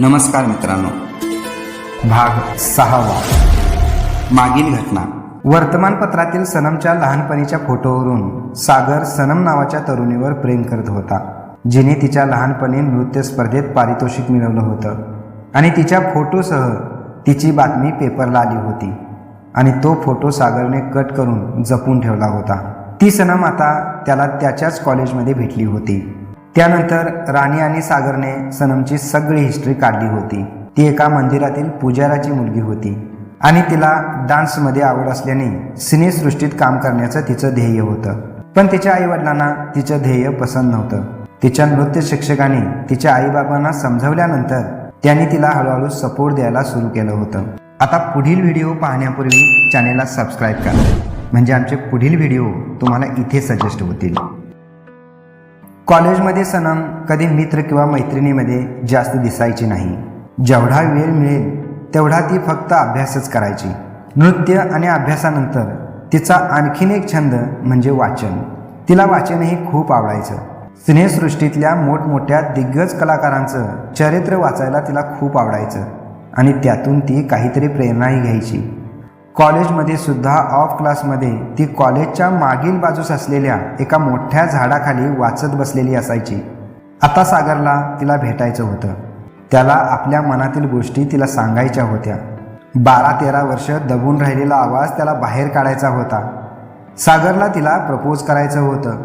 नमस्कार मित्रांनो. भाग सहावा. मागील घटना. वर्तमानपत्रातील सनमच्या लहानपणीच्या फोटोवरून सागर सनम नावाच्या तरुणीवर प्रेम करत होता जिने तिच्या लहानपणी नृत्य स्पर्धेत पारितोषिक मिळवलं होतं आणि तिच्या फोटोसह तिची बातमी पेपरला आली होती आणि तो फोटो सागरने कट करून जपून ठेवला होता. ती सनम आता त्याला त्याच्याच कॉलेजमध्ये भेटली होती. त्यानंतर राणी आणि सागरने सनमची सगळी हिस्ट्री काढली होती. ती एका मंदिरातील पुजाराची मुलगी होती आणि तिला डान्समध्ये आवड असल्याने सिनेसृष्टीत काम करण्याचं तिचं ध्येय होतं. पण तिच्या आईवडिलांना तिचं ध्येय पसंत नव्हतं. तिच्या नृत्य शिक्षकांनी तिच्या आईबाबांना समजवल्यानंतर त्यांनी तिला हळूहळू सपोर्ट द्यायला सुरू केलं होतं. आता पुढील व्हिडिओ पाहण्यापूर्वी चॅनेलला सबस्क्राईब करा. म्हणजे आमचे पुढील व्हिडिओ तुम्हाला इथे सजेस्ट होतील. कॉलेजमध्ये सनम कधी मित्र किंवा मैत्रिणीमध्ये जास्त दिसायची नाही. जेवढा वेळ मिळेल तेवढा ती फक्त अभ्यासच करायची. नृत्य आणि अभ्यासानंतर तिचा आणखीन एक छंद म्हणजे वाचन. तिला वाचनही खूप आवडायचं. सिनेसृष्टीतल्या मोठमोठ्या दिग्गज कलाकारांचं चरित्र वाचायला तिला खूप आवडायचं आणि त्यातून ती काहीतरी प्रेरणाही घ्यायची. कॉलेजमध्ये सुद्धा ऑफ क्लासमध्ये ती कॉलेजच्या मागील बाजूस असलेल्या एका मोठ्या झाडाखाली वाचत बसलेली असायची. आता सागरला तिला भेटायचं होतं. त्याला आपल्या मनातील गोष्टी तिला सांगायच्या होत्या. बारा तेरा वर्ष दबून राहिलेला आवाज त्याला बाहेर काढायचा होता. सागरला तिला प्रपोज करायचं होतं.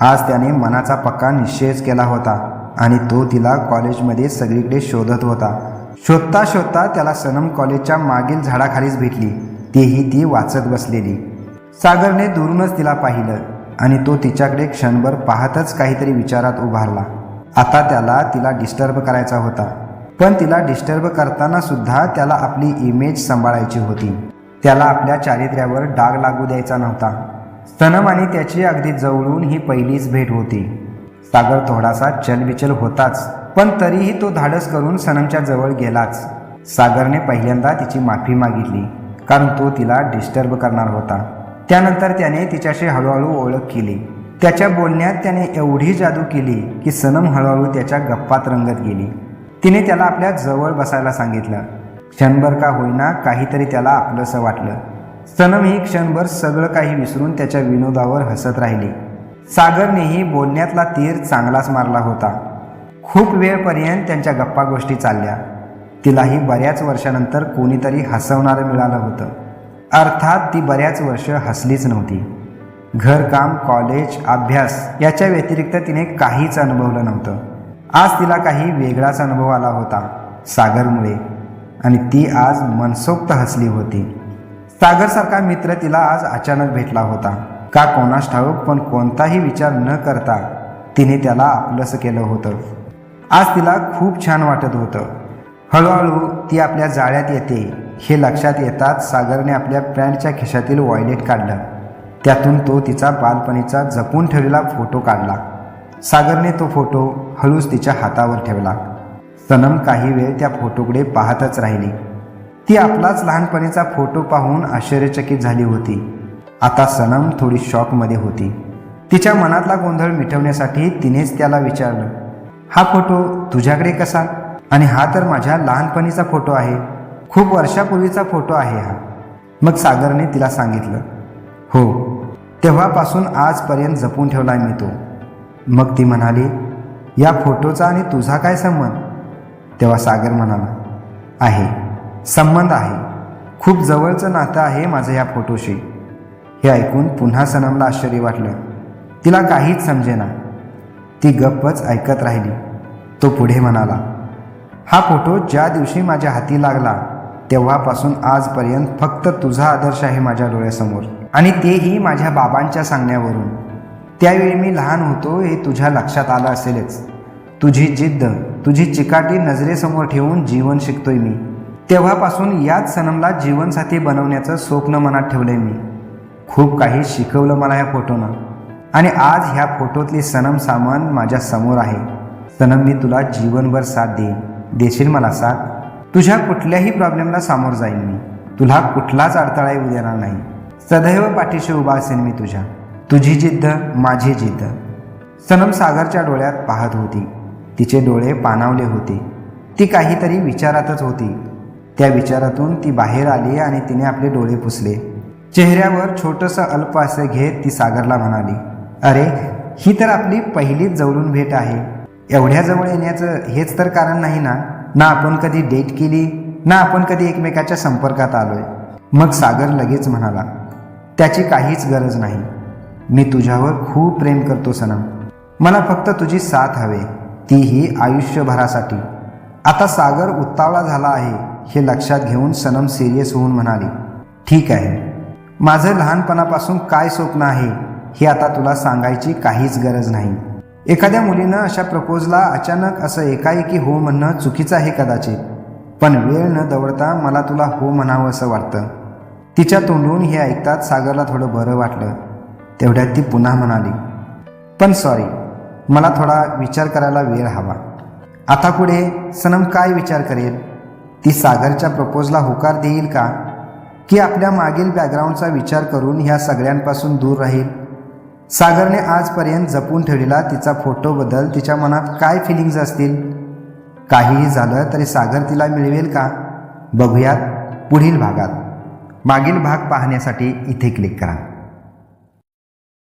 आज त्याने मनाचा पक्का निश्चयच केला होता आणि तो तिला कॉलेजमध्ये सगळीकडे शोधत होता. शोधता शोधता त्याला सनम कॉलेजच्या मागील झाडाखालीच भेटली. तेही ती वाचत बसलेली. सागरने दुरूनच तिला पाहिलं आणि तो तिच्याकडे क्षणभर पाहतच काहीतरी विचारात उभारला. आता त्याला तिला डिस्टर्ब करायचा होता. पण तिला डिस्टर्ब करताना सुद्धा त्याला आपली इमेज सांभाळायची होती. त्याला आपल्या चारित्र्यावर डाग लागू द्यायचा नव्हता. सनम आणि त्याची अगदी जवळून ही पहिलीच भेट होती. सागर थोडासा चलबिचल होताच पण तरीही तो धाडस करून सनमच्या जवळ गेलाच. सागरने पहिल्यांदा तिची माफी मागितली. कारण तो तिला डिस्टर्ब करणार होता. त्यानंतर त्याने तिच्याशी हळूहळू ओळख केली. त्याच्या बोलण्यात त्याने एवढी जादू केली की सनम हळूहळू त्याच्या गप्पात रंगत गेली. तिने त्याला आपल्या जवळ बसायला सांगितलं. क्षणभर का होईना काहीतरी त्याला आपलंसं वाटलं. सनम ही क्षणभर सगळं काही विसरून त्याच्या विनोदावर हसत राहिली. सागरनेही बोलण्यातला तीर चांगलाच मारला होता. खूप वेळपर्यंत त्यांच्या गप्पा गोष्टी चालल्या. तिलाही बऱ्याच वर्षानंतर कोणीतरी हसवणारं मिळालं होतं. अर्थात ती बऱ्याच वर्ष हसलीच नव्हती. घरकाम कॉलेज अभ्यास याच्या व्यतिरिक्त तिने काहीच अनुभवलं नव्हतं. आज तिला काही वेगळाच अनुभव आला होता सागरमुळे. आणि ती आज मनसोक्त हसली होती. सागरसारखा मित्र तिला आज अचानक भेटला होता. का कोणास ठाऊक पण कोणताही विचार न करता तिने त्याला आपलंसं केलं होतं. आज तिला खूप छान वाटत होतं. हळूहळू ती आपल्या जाळ्यात येते. हे लक्षात येताच सागरने आपल्या पॅन्टच्या खिशातील वॉयलेट काढलं. त्यातून तो तिचा बालपणीचा जपून ठेवलेला फोटो काढला. सागरने तो फोटो हळूच तिच्या हातावर ठेवला. सनम काही वेळ त्या फोटोकडे पाहतच राहिली. ती आपलाच लहानपणीचा फोटो पाहून आश्चर्यचकित झाली होती. आता सनम थोडी शॉकमध्ये होती. तिच्या मनातला गोंधळ मिटवण्यासाठी तिनेच त्याला विचारलं हा फोटो तुझ्याकडे कसा? आणि हा तर माझ्या लहानपणीचा फोटो आहे. खूप वर्षापूर्वीचा फोटो आहे हा. मग सागरने तिला सांगितलं हो तेव्हापासून आजपर्यंत जपून ठेवला मी तो. मग ती म्हणाली या फोटोचा आणि तुझा काय संबंध? तेव्हा सागर म्हणाला आहे संबंध आहे. खूप जवळचं नातं आहे माझं या फोटोशी. हे ऐकून पुन्हा सनमला आश्चर्य वाटलं. तिला काहीच समजेना. ती गप्पच ऐकत राहिली. तो पुढे म्हणाला हा फोटो ज्या दिवशी माझ्या हाती लागला तेव्हापासून आजपर्यंत फक्त तुझा आदर्श आहे माझ्या डोळ्यासमोर. आणि तेही माझ्या बाबांच्या सांगण्यावरून. त्यावेळी मी लहान होतो हे तुझ्या लक्षात आलं असेलच. तुझी जिद्द तुझी चिकाटी नजरेसमोर ठेवून जीवन शिकतोय मी. तेव्हापासून याच सनमला जीवनसाथी बनवण्याचं स्वप्न मनात ठेवलंय मी. खूप काही शिकवलं मला ह्या फोटोनं. आणि आज ह्या फोटोतली सनम सामान माझ्यासमोर आहे. सनम मी तुला जीवनभर साथ देईन. देशील मला साथ तुझ्या कुठल्याही प्रॉब्लेमला सामोर जाईन मी. तुला कुठलाच अडथळा येऊ देणार नाही. सदैव पाठीशी उभा असेन मी तुझ्या. तुझी जिद्द माझी जिद्द. सनम सागरच्या डोळ्यात पाहत होती. तिचे डोळे पाणावले होते. ती काहीतरी विचारातच होती. त्या विचारातून ती बाहेर आली आणि तिने आपले डोळे पुसले. चेहऱ्यावर छोटंसं अल्प असे घेत ती सागरला म्हणाली अरे ही तर आपली पहिलीच जवळून भेट आहे. एवढ्या जवळ येण्याचं हेच तर कारण नाही ना? ना आपण कधी डेट केली ना आपण कधी एकमेकाच्या संपर्कात आलोय. मग सागर लगेच म्हणाला त्याची काहीच गरज नाही. मी तुझ्यावर खूप प्रेम करतो सनम. मला फक्त तुझी साथ हवे. तीही आयुष्यभरासाठी. आता सागर उत्तावळा झाला आहे हे लक्षात घेऊन सनम सिरियस होऊन म्हणाली ठीक आहे. माझं लहानपणापासून काय स्वप्न आहे हे आता तुला सांगायची काहीच गरज नाही. एखाद्या मुलीनं अशा प्रपोजला अचानक असं एकाएकी हो म्हणणं चुकीचं आहे कदाचित. पण वेळ न दवडता मला तुला हो म्हणावं असं वाटतं. तिच्या तोंडून हे ऐकताच सागरला थोडं बरं वाटलं. तेवढ्यात ती पुन्हा म्हणाली पण सॉरी मला थोडा विचार करायला वेळ हवा. आता पुढे सनम काय विचार करेल? ती सागरच्या प्रपोजला होकार देईल का? की आपल्या मागील बॅकग्राऊंडचा विचार करून ह्या सगळ्यांपासून दूर राहील? सागरने आजपर्यंत जपून ठेवलेला तिचा फोटोबद्दल तिच्या मनात काय फिलिंग्ज असतील? काहीही झालं तरी सागर तिला मिळवेल का? बघूयात पुढील भागात. मागील भाग पाहण्यासाठी इथे क्लिक करा.